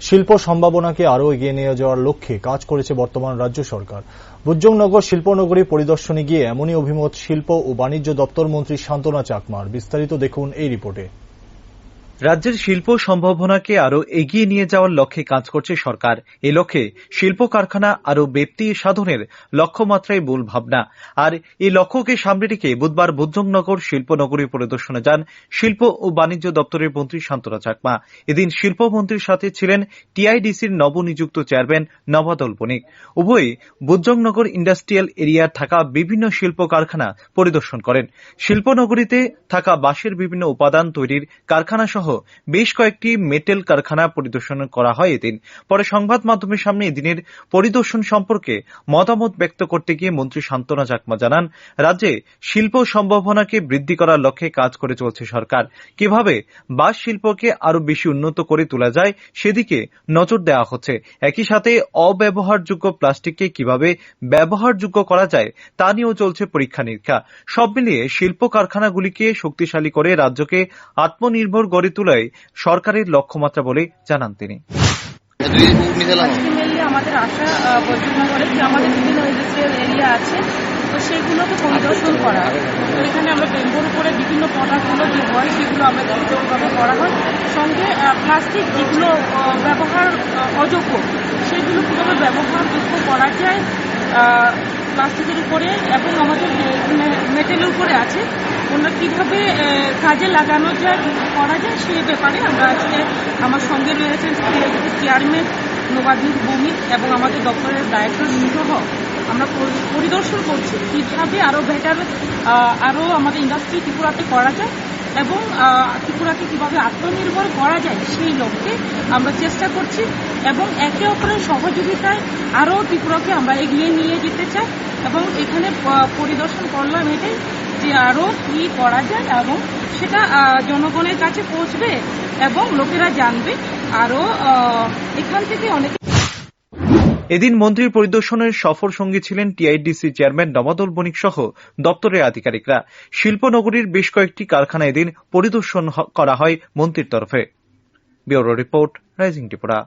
শিল্প সম্ভাবনাকে আরও এগিয়ে নিয়ে যাওয়ার লক্ষ্যে কাজ করেছে বর্তমান রাজ্য সরকার। বুজ্জংনগর শিল্পনগরী পরিদর্শনে গিয়ে এমনই অভিমত শিল্প ও বাণিজ্য দপ্তর মন্ত্রী সান্ত্বনা চাকমার। বিস্তারিত দেখুন এই রিপোর্টে। রাজ্যের শিল্প সম্ভাবনাকে আরও এগিয়ে নিয়ে যাওয়ার লক্ষ্যে কাজ করছে সরকার। এ লক্ষ্যে শিল্প কারখানা আরও ব্যাপ্তি সাধনের লক্ষ্যমাত্রায় মূল ভাবনা। আর এই লক্ষ্যকে সামনে রেখে বুধবার বুদ্ধংনগর শিল্পনগরী পরিদর্শনে যান শিল্প ও বাণিজ্য দপ্তরের মন্ত্রী শান্তনা চাকমা। এদিন শিল্পমন্ত্রীর সাথে ছিলেন টিআইডিসির নবনিযুক্ত চেয়ারম্যান নবাদল বণিক। উভয়ই বুদ্ধংনগর ইন্ডাস্ট্রিয়াল এরিয়ার থাকা বিভিন্ন শিল্প কারখানা পরিদর্শন করেন। শিল্পনগরীতে থাকা বাঁশের বিভিন্ন উপাদান তৈরির কারখানা সহ বেশ কয়েকটি মেটেল কারখানা পরিদর্শন করা হয় এদিন। পরে সংবাদ মাধ্যমের সামনে এদিনের পরিদর্শন সম্পর্কে মতামত ব্যক্ত করতে গিয়ে মন্ত্রী শান্তনা চাকমা জানান, রাজ্যে শিল্প সম্ভাবনাকে বৃদ্ধি করার লক্ষ্যে কাজ করে চলছে সরকার। কীভাবে বাঁশ শিল্পকে আরও বেশি উন্নত করে তোলা যায় সেদিকে নজর দেওয়া হচ্ছে। একই সাথে অব্যবহারযোগ্য প্লাস্টিককে কীভাবে ব্যবহারযোগ্য করা যায় তা নিয়েও চলছে পরীক্ষা নিরীক্ষা। সব মিলিয়ে শিল্প কারখানাগুলিকে শক্তিশালী করে রাজ্যকে আত্মনির্ভর গড়ে তোলাই সরকারের লক্ষ্যমাত্রা বলে জানান তিনি। আমাদের আশা বৈদ্যুতনগরে যে আমাদের বিভিন্ন ইন্ডাস্ট্রিয়াল এরিয়া আছে, তো সেগুলোকে পরিদর্শন করা। তো এখানে আমরা বেম্বোর উপরে বিভিন্ন প্রোডাক্টগুলো যে হয়, সেগুলো আমরা কীভাবে করা হয়। সঙ্গে প্লাস্টিক যেগুলো ব্যবহার অযোগ্য, সেগুলো কীভাবে ব্যবহারযোগ্য করা যায় প্লাস্টিকের উপরে এবং আমাদের মেটেলের উপরে আছে ওগুলো কীভাবে কাজে লাগানো যায়, করা যায় সেই ব্যাপারে আমরা আজকে আমার সঙ্গে রয়েছেন চেয়ারম্যান নবাদিন ভৌমিক এবং আমাদের দপ্তরের ডাইরেক্টর সহ আমরা পরিদর্শন করছি কীভাবে আরও বেটার আরও আমাদের ইন্ডাস্ট্রি ত্রিপুরাতে করা যায় এবং ত্রিপুরাকে কীভাবে আত্মনির্ভর করা যায় সেই লক্ষ্যে আমরা চেষ্টা করছি এবং একে অপরের সহযোগিতায় আরও ত্রিপুরাকে আমরা এগিয়ে নিয়ে যেতে চাই। এবং এখানে পরিদর্শন করলাম এটাই যে আরও কী করা যায় এবং সেটা জনগণের কাছে পৌঁছবে এবং লোকেরা জানবে। আরও এখান থেকে অনেক এদিন মন্ত্রীর পরিদর্শনের সফর সঙ্গী ছিলেন টিআইডিসি চেয়ারম্যান নবাদল বণিক সহ দপ্তরের আধিকারিকরা। শিল্পনগরীর বেশ কয়েকটি কারখানা এদিন পরিদর্শন করা হয় মন্ত্রীর তরফে। Bureau report, rising Tripura.